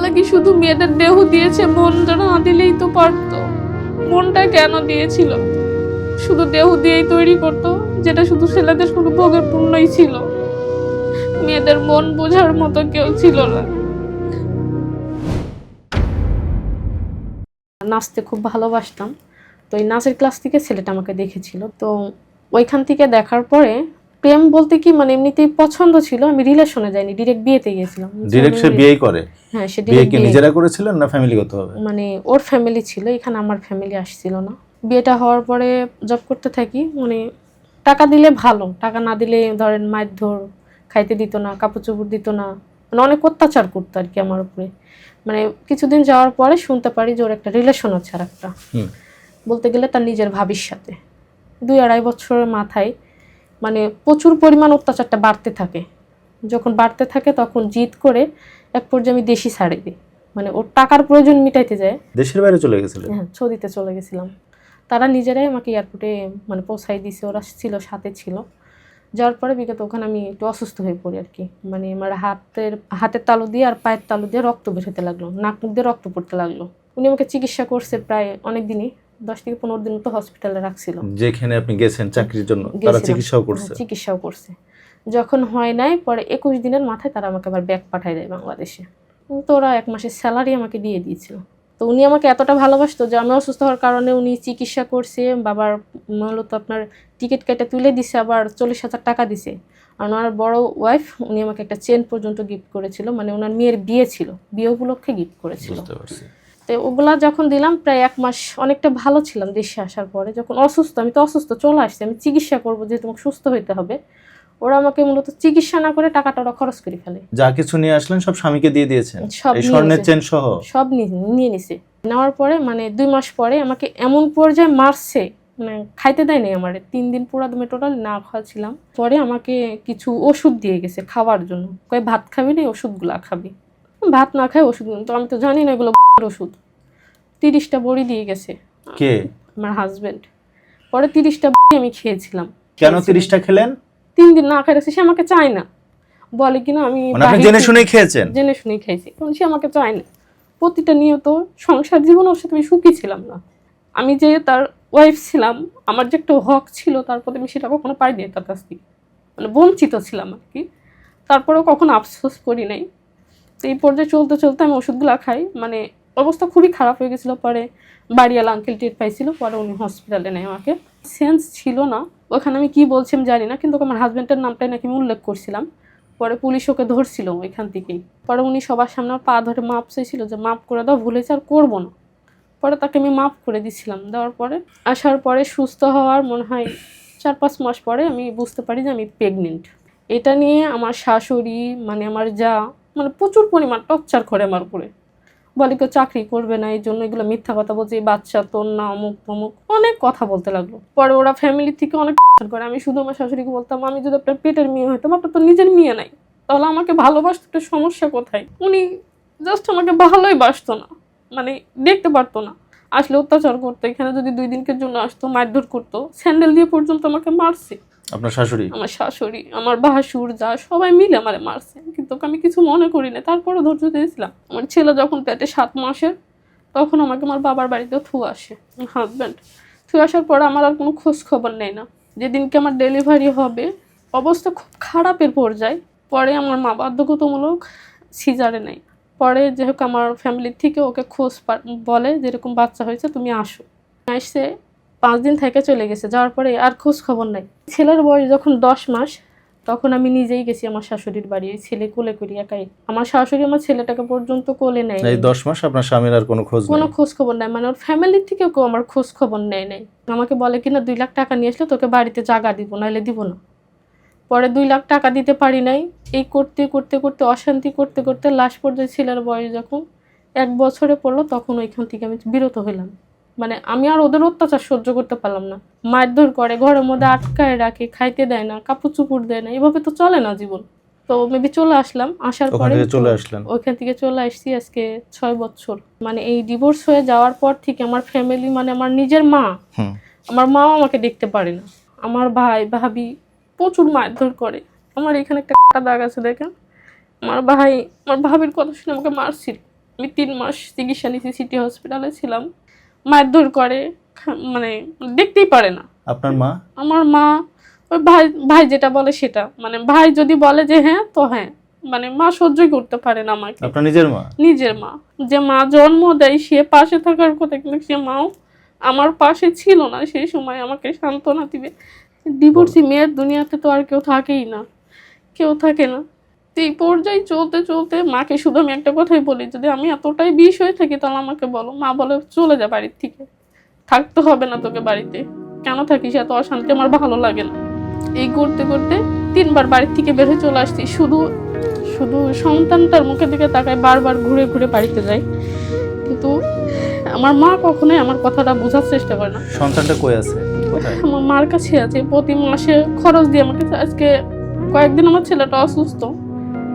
আল্লাহ কি শুধু মেয়েদের দেহ দিয়েছে মনটা না দিলেই তো পারতো। মনটা কেন দিয়েছিল? শুধু দেহ দিয়েই তৈরি করতো, যেটা শুধু ছেলেদের শুধু ভোগের পূর্ণই ছিল। মেয়েদের মন বোঝার মতো কেউ ছিল না। নাচতে খুব ভালোবাসতাম। তো এই নাচের ক্লাস থেকে ছেলেটা আমাকে দেখেছিল। তো ওইখান থেকে দেখার পরে প্রেম বলতে কি মানে এমনিতেই পছন্দ ছিল আমি রিলেশনে যাইনি ডিরেক্ট বিয়েতে গিয়েছিলাম। ডিরেক্ট সে বিয়েই করে? হ্যাঁ সে বিয়ে কি নিজেরা করেছিলেন না ফ্যামিলিগত হবে? মানে ওর ফ্যামিলি ছিল এখানে আমার ফ্যামিলি আসছিল না। বিয়েটা হওয়ার পরে জব করতে থাকি মানে টাকা দিলে ভালো টাকা না দিলে ধরেন মারধর খাইতে দিত না কাপড় চোপড় দিত না মানে অনেক অত্যাচার করতো আর কি আমার উপরে। মানে কিছুদিন যাওয়ার পরে শুনতে পারি যে ওর একটা রিলেশন আছে আর একটা। বলতে গেলে তার নিজের ভাবির সাথে। দুই আড়াই বছরের মাথায় মানে প্রচুর পরিমাণ অত্যাচারটা বাড়তে থাকে। যখন বাড়তে থাকে তখন জিদ করে এক পর্যায়ে আমি দেশি ছাড়ে দিই। মানে ওর টাকার প্রয়োজন মিটাইতে যায়। দেশের বাইরে চলে গেছিলেন? হ্যাঁ সৌদিতে চলে গেছিলাম। তারা নিজেরাই আমাকে এয়ারপোর্টে মানে পৌঁছাই দিছে ওরা ছিল সাথে ছিল। যাওয়ার পরে বিগত ওখানে আমি একটু অসুস্থ হয়ে পড়ি আর কি। মানে আমার হাতের হাতের তালু দিয়ে আর পায়ের তালু দিয়ে রক্ত বের হতে লাগল নাক মুখ দিয়ে রক্ত পড়তে লাগল। উনি আমাকে চিকিৎসা করছে প্রায় অনেক দিনই দশ থেকে পনেরো দিন তো হসপিটালে রাখছিল যেখানে আপনি গেছেন চাকরির জন্য তারা চিকিৎসাও করছে। হ্যাঁ, চিকিৎসাও করছে। যখন হয় নাই পরে একুশ দিনের মাথায় তারা আমাকে আবার ব্যাগ পাঠায় দেয় বাংলাদেশে। তো ওরা এক মাসের স্যালারি আমাকে দিয়ে দিয়েছিল। তো উনি আমাকে এতটা ভালোবাসতো যে আমি অসুস্থ হওয়ার কারণে উনি চিকিৎসা করছে বাবার মূলত আপনার টিকিট কেটে তুলে দিছে আবার চল্লিশ হাজার টাকা দিছে। আর ওনার বড় ওয়াইফ উনি আমাকে একটা চেন পর্যন্ত গিফট করেছিল মানে ওনার মেয়ের বিয়ে ছিল বিয়ে উপলক্ষে গিফট করেছিল। তো ওগুলা যখন দিলাম প্রায় এক মাস অনেকটা ভালো ছিলাম দেশে আসার পরে। যখন অসুস্থ আমি তো অসুস্থ চলে আসছি। আমি চিকিৎসা করব যে তোমাকে সুস্থ হইতে হবে। ওরা আমাকে মূলত চিকিৎসা না করে টাকাটা ওরা খরচ করে ফেলে। যা কিছু নিয়ে আসলেন সব স্বামীকে দিয়ে দিয়েছেন? সব স্বর্ণের চেন সহ? সব নিয়ে- নিছে। নেওয়ার পরে মানে দুই মাস পরে আমাকে এমন পর্যায়ে মারছে মানে খাইতে দেয়নি আমার। তিন দিন পুরো দমে টোটাল না খাওয়া ছিলাম পরে আমাকে কিছু ওষুধ দিয়ে গেছে খাওয়ার জন্য। কয়ে ভাত খাবি না ওষুধগুলা খাবি। ভাত না খাই ওষুধ তো আমি তো জানি না এগুলো ওষুধ। তিরিশটা বড়ি দিয়ে গেছে। কে? আমার হাজবেন্ড পরে তিরিশটা বড়ি আমি খেয়েছিলাম। কেন তিরিশটা খেলেন? তিন দিন না খাই রাখছি সে আমাকে চায় না। বলে কিনা আমি মানে জেনে শুনেই খেয়েছেন? জেনে শুনেই খাইছি কারণ সে আমাকে চায় না। প্রতিটা নিয়ত সংসার জীবন ওর সাথে আমি সুখী ছিলাম না। আমি যে তার ওয়াইফ ছিলাম আমার যে একটা হক ছিল তারপরে আমি সেটা কখনো পাইনি তার কাছ থেকে। মানে বঞ্চিত ছিলাম আর কি। তারপরেও কখনো আফসোস করি নাই। তো এই পর্যায়ে চলতে চলতে আমি ওষুধগুলো খাই। মানে অবস্থা খুবই খারাপ হয়ে গেছিল। পরে বাড়িওয়ালা আঙ্কেল টের পাইছিল। পরে উনি হসপিটালে নেয় আমাকে। সেন্স ছিল না। ওখানে আমি কি বলছি আমি জানি না, কিন্তু আমার হাজব্যান্ডের নামটাই নাকি আমি উল্লেখ করছিলাম। পরে পুলিশ ওকে ধরছিল ওইখান থেকেই। পরে উনি সবার সামনে পা ধরে মাপ চাইছিল যে, মাপ করে দাও ভুলেছে আর করব না। পরে তাকে আমি মাপ করে দিছিলাম। দেওয়ার পরে আসার পরে সুস্থ হওয়ার মনে হয় চার পাঁচ মাস পরে আমি বুঝতে পারি যে আমি প্রেগনেন্ট এটা নিয়ে আমার শাশুড়ি মানে আমার যা মানে প্রচুর পরিমাণ টর্চার করে আমার উপরে। বলে কেউ চাকরি করবে না, এই জন্য এগুলো মিথ্যা কথা বলছে বাচ্চা তোর না, অমুক তমুক। অনেক কথা বলতে লাগল। পরে ওরা ফ্যামিলি থেকে অনেক করে। আমি শুধু আমার শাশুড়িকে বলতাম, আমি যদি আপনার পেটের মেয়ে হইতাম আপনার তো নিজের মেয়ে নাই। তাহলে আমাকে ভালোবাসতে একটা সমস্যা কোথায়? উনি জাস্ট আমাকে ভালোই বাসতো না মানে দেখতে পারতো না। আসলে অত্যাচার করতো, এখানে যদি দুই দিনকের জন্য আসতো, মারধর করতো, স্যান্ডেল দিয়ে পর্যন্ত আমাকে মারছে। আপনার শাশুড়ি? আমার শাশুড়ি, আমার ভাসুর, যা, সবাই মিলে আমারে মারছে। কিন্তু আমি কিছু মনে করি না তারপরে ধৈর্য দিয়েছিলাম। আমার ছেলে যখন পেটে সাত মাসের, তখন আমাকে আমার বাবার বাড়িতে থু আসে হাজব্যান্ড থু আসার পরে আমার আর কোনো খোঁজ খবর নেই না। যেদিনকে আমার ডেলিভারি হবে, অবস্থা খুব খারাপের পর্যায়ে। পরে আমার মা বাধ্যগতমূলক সিজারে নেই। পরে যেহেতু আমার ফ্যামিলির থেকে ওকে খোঁজ বলে যেরকম বাচ্চা হয়েছে, তুমি আসো। আসছে পাঁচ দিন থেকে চলে গেছে যাওয়ার পরে আর খোঁজ খবর নাই। ছেলের বয়স যখন দশ মাস তখন আমি নিজেই গেছি আমার শাশুড়ির বাড়ি ছেলে কোলে করি একাই। আমার শাশুড়ি আমার ছেলেটাকে পর্যন্ত কোলে নেয়। এই দশ মাস আপনার স্বামীর আর কোনো খোঁজ কোনো খোঁজ খবর নাই মানে ওর ফ্যামিলির থেকেও কেউ আমার খোঁজ খবর নেয় নাই। আমাকে বলে কিনা দুই লাখ টাকা নিয়ে আসলে তোকে বাড়িতে জায়গা দিব নাহলে দিব না। পরে দুই লাখ টাকা দিতে পারি নাই। এই করতে করতে করতে অশান্তি করতে করতে লাস্ট পর্যায়ে ছেলের বয়স যখন এক বছরে পড়ল তখন ওইখান থেকে আমি বিরত হইলাম। মানে আমি আর ওদের অত্যাচার সহ্য করতে পারলাম না। মারধর করে ঘরের মধ্যে আটকায় রাখে খাইতে দেয় না কাপড় চুপুর দেয় না এভাবে তো চলে না জীবন। তো মেবি চলে আসলাম আসার পরে চলে আসলেন। ওইখান থেকে চলে আসছি আজকে ছয় বছর। মানে এই ডিভোর্স হয়ে যাওয়ার পর থেকে আমার ফ্যামিলি মানে আমার নিজের মা আমার মাও আমাকে দেখতে পারে না। আমার ভাই ভাবি প্রচুর মারধর করে। আমার এখানে একটা দাগ আছে দেখেন। আমার ভাই আমার ভাবির কথা শুনে আমাকে মারছিল। আমি তিন মাস চিকিৎসা নিয়েছি সিটি হসপিটালে ছিলাম। মারধর করে মানে দেখতেই পারে না। আপনার মা? আমার মা ওই ভাই ভাই যেটা বলে সেটা। মানে ভাই যদি বলে যে হ্যাঁ তো হ্যাঁ। মানে মা সহ্যই করতে পারে না আমাকে। আপনার নিজের মা? নিজের মা। যে মা জন্ম দেয় সে পাশে থাকার কথা কিন্তু সে মাও আমার পাশে ছিল না। সেই সময় আমাকে সান্ত্বনা দিবে। ডিভোর্সি মেয়ের দুনিয়াতে তো আর কেউ থাকেই না। কেউ থাকে না। এই পর্যায়ে চলতে চলতে মাকে শুধু আমি একটা কথাই বলি যদি আমি এতটাই বিষ হয়ে থাকি তাহলে আমাকে বলো। মা বলে চলে যা বাড়ির থেকে। থাকতে হবে না তোকে বাড়িতে। কেন থাকিস? এত অশান্তি আমার ভালো লাগে না। এই করতে করতে তিনবার বাড়ির থেকে বের হয়ে চলে আসছি। শুধু শুধু সন্তানটার মুখের দিকে তাকায় বারবার ঘুরে ঘুরে বাড়িতে যাই। কিন্তু আমার মা কখনোই আমার কথাটা বোঝার চেষ্টা করে না। সন্তানটা কই আছে? আমার মার কাছে আছে। প্রতি মাসে খরচ দিয়ে আমাকে আজকে কয়েকদিন আমার ছেলেটা অসুস্থ।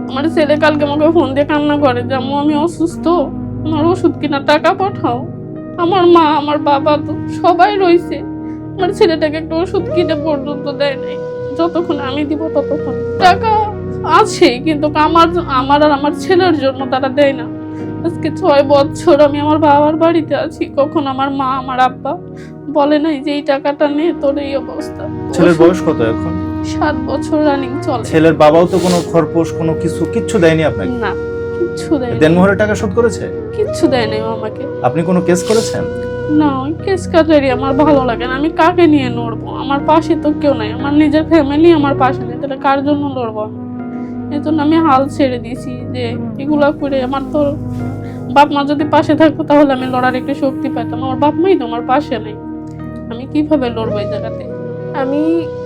আমার ছেলে কালকে আমাকে ফোন দিয়ে কান্না করে যে আমি অসুস্থ আমার ওষুধ কিনা টাকা পাঠাও। আমার মা, আমার বাবা তো সবাই রয়েছে। আমার ছেলেটাকে একটা ওষুধ কিনে পর্যন্ত দেয় নাই। যতক্ষণ আমি দিব ততক্ষণ। টাকা আছে, কিন্তু আমার আমার আর আমার ছেলের জন্য তারা দেয় না। আজকে ছয় বছর আমি আমার বাবার বাড়িতে আছি, কখন আমার মা, আমার আব্বা বলে নাই যে, এই টাকাটা নে, তোর এই অবস্থা। ছেলের বয়স কত এখন? সাত বছর রানিং চলে। ছেলের বাবাও তো কোনো খরপোশ কোনো কিছু কিচ্ছু দেয়নি আপনাকে? না কিচ্ছু দেয়নি। দেনমোহরের টাকা শোধ করেছে? কিচ্ছু দেয়নি আমাকে। আপনি কোনো কেস করেছেন? না কেস কাটারি আমার ভালো লাগে না। আমি কাকে নিয়ে লড়বো? আমার পাশে তো কেউ নাই। আমার নিজের ফ্যামিলি আমার পাশে নেই। তাহলে কার জন্য লড়বো? এই জন্য আমি হাল ছেড়ে দিয়েছি যে এগুলা করে আমার তো বাপ মা যদি পাশে থাকতো তাহলে আমি লড়ার একটু শক্তি পেতাম আমার বাপ মাই তো আমার পাশে নেই। আমি কীভাবে লড়বো এই জায়গাতে? আমি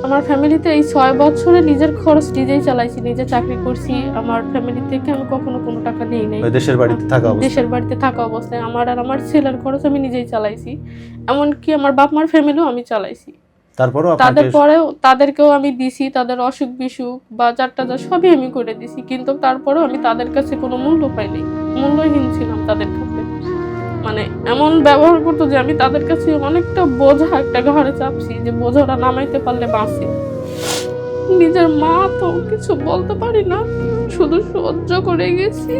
আমার ফ্যামিলিতে এই ছয় বছরে নিজের খরচ নিজেই চালাইছি নিজে চাকরি করছি। আমার ফ্যামিলি থেকে আমি কখনো কোনো টাকা নেই নাই। দেশের বাড়িতে থাকা অবস্থা দেশের বাড়িতে থাকা অবস্থায়। আমার আর আমার ছেলের খরচ আমি নিজেই চালাইছি। এমনকি আমার বাপ মার ফ্যামিলিও আমি চালাইছি। তারপরও তাদের পরেও তাদেরকেও আমি দিছি তাদের অসুখ বিসুখ বা যারটা যা সবই আমি করে দিছি। কিন্তু তারপরেও আমি তাদের কাছে কোনো মূল্য পাইনি মূল্যহীন ছিলাম তাদের মানে এমন ব্যবহার করতো যে আমি তাদের কাছে অনেকটা বোঝা একটা ঘরে চাপছি যে বোঝাটা নামাইতে পারলে বাঁচে। নিজের মা তো কিছু বলতে পারি না, শুধু সহ্য করে গেছি।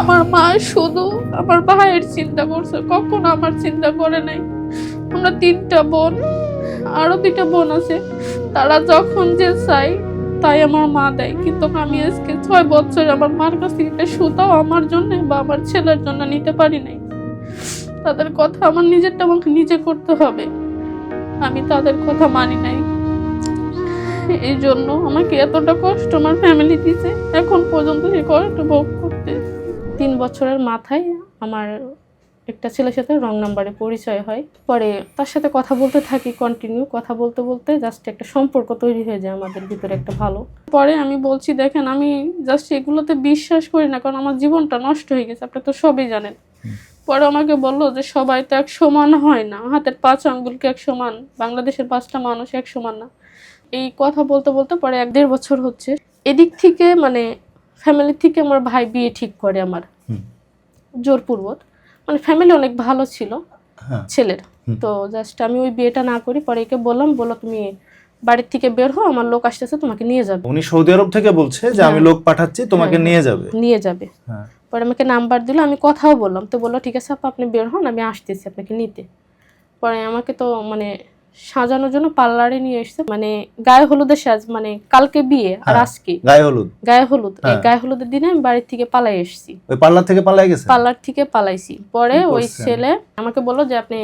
আমার মা শুধু আমার ভাইয়ের চিন্তা করছে, কখনো আমার চিন্তা করে নাই। আমরা তিনটা বোন, আরও দুইটা বোন আছে, তারা যখন যে চাই তাই আমার মা দেয়। কিন্তু আমি আজকে ছয় বছর আমার মার কাছ থেকে একটা সুতাও আমার জন্য বা আমার ছেলের জন্য নিতে পারি নাই। তাদের কথা আমার নিজেরটা আমাকে নিজে করতে হবে। আমি তাদের কথা মানি নাই। এই জন্য আমাকে এতটা কষ্ট আমার ফ্যামিলি দিছে। এখন পর্যন্ত সেই কষ্ট ভোগ করতে। তিন বছরের মাথায় আমার একটা ছেলের সাথে রং নাম্বারে পরিচয় হয়। পরে তার সাথে কথা বলতে থাকি কন্টিনিউ কথা বলতে বলতে জাস্ট একটা সম্পর্ক তৈরি হয়ে যায় আমাদের ভিতরে একটা ভালো। পরে আমি বলছি দেখেন আমি জাস্ট এগুলোতে বিশ্বাস করি না কারণ আমার জীবনটা নষ্ট হয়ে গেছে আপনি তো সবই জানেন। পরে আমাকে বলল যে সবাই তো এক সমান হয় না হাতের পাঁচ আঙ্গুলকে এক সমান বাংলাদেশের পাঁচটা মানুষ এক সমান না। এই কথা বলতে বলতে পরে এক দেড় বছর হচ্ছে এদিক থেকে মানে ফ্যামিলি থেকে আমার ভাই বিয়ে ঠিক করে আমার। জোরপূর্বক। মানে ফ্যামিলি অনেক ভালো ছিল হ্যাঁ। ছেলের। তো জাস্ট আমি ওই বিয়েটা না করি পরে একে বললাম বলো তুমি বাড়ির থেকে বের হো আমার লোক আসতেছে তোমাকে নিয়ে যাবে। উনি সৌদি আরব থেকে বলছে যে আমি হ্যাঁ। লোক পাঠাচ্ছি তোমাকে হ্যাঁ, নিয়ে যাবে। নিয়ে যাবে। হ্যাঁ। পরে আমাকে নাম্বার দিল আমি কথাও বললাম তো বলল ঠিক আছে আপা আপনি বের হন আমি আসতেছি আপনাকে নিতে। পরে আমাকে তো মানে সাজানোর জন্য পার্লারে নিয়ে এসছে। মানে গায়ে হলুদের সাজ মানে কালকে বিয়ে আর হ্যাঁ। আজকে। গায়ে হলুদ। গায়ে হলুদ। এই হ্যাঁ। গায়ে হলুদের দিনে আমি বাড়ির থেকে পালাই এসেছি। ওই পার্লার থেকে পালাই গেছে? পার্লার থেকে পালাইছি। পরে ওই ছেলে আমাকে বলল যে আপনি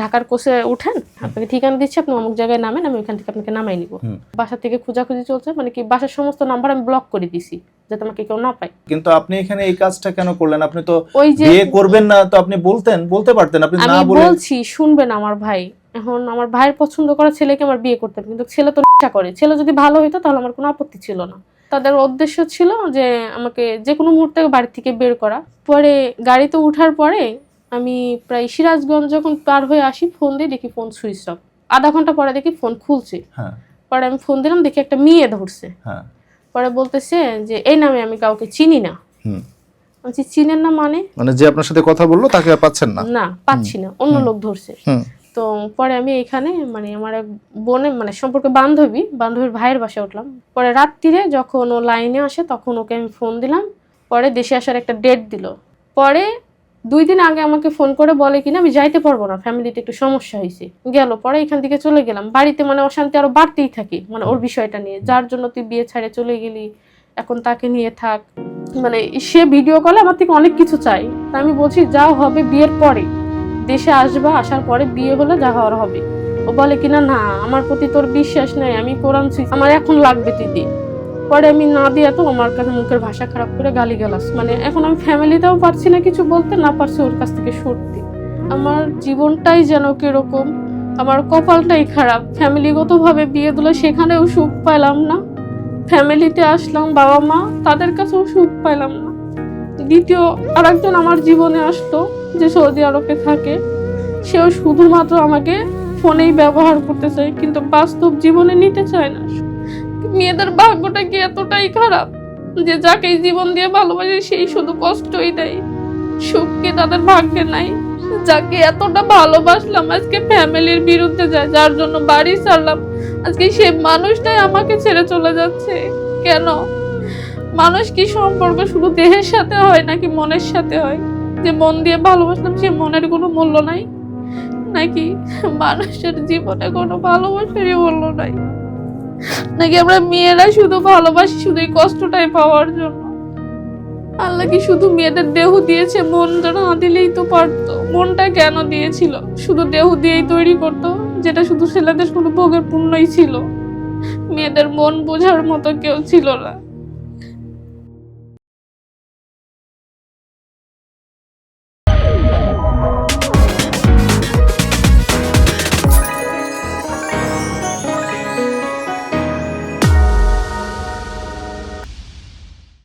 ঢাকার কোষে উঠেন আপনাকে ঠিকানা দিচ্ছি আপনি অমুক জায়গায় নামেন আমি ওইখান থেকে আপনাকে নামাই নিব। বাসা থেকে খোঁজাখুঁজি চলছে মানে কি বাসার সমস্ত নাম্বার আমি ব্লক করে দিছি যাতে আমাকে কেউ না পায়। কিন্তু আপনি এখানে এই কাজটা কেন করলেন? আপনি তো ওই যে বিয়ে করবেন না তো আপনি বলতেন বলতে পারতেন আপনি না বলে বলছি শুনবেন আমার ভাই। এখন আমার ভাইয়ের পছন্দ করা ছেলেকে আমার বিয়ে করতে হবে। কিন্তু ছেলে তো ইচ্ছা করে। ছেলে যদি ভালো হইতো তাহলে আমার কোনো আপত্তি ছিল না। তাদের উদ্দেশ্য ছিল যে আমাকে যে কোনো মুহূর্তে বাড়ি থেকে বের করা। পরে গাড়িতে ওঠার পরে আমি প্রায় সিরাজগঞ্জ যখন পার হয়ে আসি ফোন দিয়ে দেখি ফোন সুইচ অফ। আধা ঘণ্টা পরে দেখি ফোন খুলছে। হ্যাঁ। পরে আমি ফোন দিলাম দেখি একটা মেয়ে ধরছে। হ্যাঁ। পরে বলতেছে যে এই নামে আমি কাউকে চিনি না। হুম। বলছি, চিনেন না মানে? মানে যে আপনার সাথে কথা বলল তাকে পাচ্ছেন না? না পাচ্ছি না। অন্য লোক ধরছে। তো পরে আমি এখানে মানে আমার এক বোনের মানে সম্পর্কে বান্ধবী, বান্ধবীর ভাইয়ের বাসায় উঠলাম। পরে রাত্রিরে যখন ও লাইনে আসে, তখন ওকে আমি ফোন দিলাম। পরে দেশে আসার একটা ডেট দিল। পরে দুই দিন আগে আমাকে ফোন করে বলে কিনা, আমি যাইতে পারব না ফ্যামিলিতে একটু সমস্যা হয়েছে গেল, পরে এখান থেকে চলে গেলাম। বাড়িতে মানে অশান্তি আরও বাড়তেই থাকে মানে ওর বিষয়টা নিয়ে। যার জন্য তুই বিয়ে ছাড়ে চলে গেলি, এখন তাকে নিয়ে থাক। মানে সে ভিডিও কলে আমার থেকে অনেক কিছু চাই তা আমি বলছি যা হবে বিয়ের পরে। দেশে আসবা, আসার পরে বিয়ে হলে যা হওয়ার হবে। ও বলে কিনা, না, আমার প্রতি তোর বিশ্বাস নেই, আমি কোরআন শিখ- আমার এখন লাগবে তুই দে পরে আমি না দিয়ে তো আমার কাছে মুখের ভাষা খারাপ করে গালি গালাস মানে এখন আমি ফ্যামিলিতেও পারছি না কিছু বলতে, না পারছি ওর কাছ থেকে সরতে। আমার জীবনটাই যেন কীরকম, আমার কপালটাই খারাপ। ফ্যামিলিগতভাবে বিয়ে দিলে সেখানেও সুখ পেলাম না। ফ্যামিলিতে আসলাম বাবা মা, তাদের কাছেও সুখ পেলাম না। দ্বিতীয় আরেকজন আমার জীবনে আসলো যে সৌদি আরবে থাকে। সেও শুধুমাত্র আমাকে ফোনেই ব্যবহার করতে চায়, কিন্তু বাস্তব জীবনে নিতে চায় না। মেয়েদের ভাগ্যটা কি এতটাই খারাপ যে যাকে জীবন দিয়ে ভালোবাসে, সেই শুধু কষ্টই দেয়? সুখ কি তাদের ভাগ্যে নাই? যাকে এতটা ভালোবাসলাম, আজকে ফ্যামিলির বিরুদ্ধে যায়, যার জন্য বাড়ি ছাড়লাম, আজকে সে মানুষটাই আমাকে ছেড়ে চলে যাচ্ছে। কেন? মানুষ কি সম্পর্ক শুধু দেহের সাথে হয় নাকি মনের সাথে হয়? যে মন দিয়ে ভালোবাসলাম, সে মনের কোনো মূল্য নাই? নাকি মানুষের জীবনে কোনো ভালোবাসারই মূল্য নাই? নাকি আমরা মেয়েরা শুধু ভালোবাসি শুধু এই কষ্টটাই পাওয়ার জন্য? আল্লাহ কি শুধু মেয়েদের দেহ দিয়েছে? মনটা না দিলেই তো পারতো। মনটা কেন দিয়েছিল? শুধু দেহ দিয়েই তৈরি করতো, যেটা শুধু ছেলেদের শুধু ভোগের পুণ্যই ছিল। মেয়েদের মন বোঝার মতো কেউ ছিল না।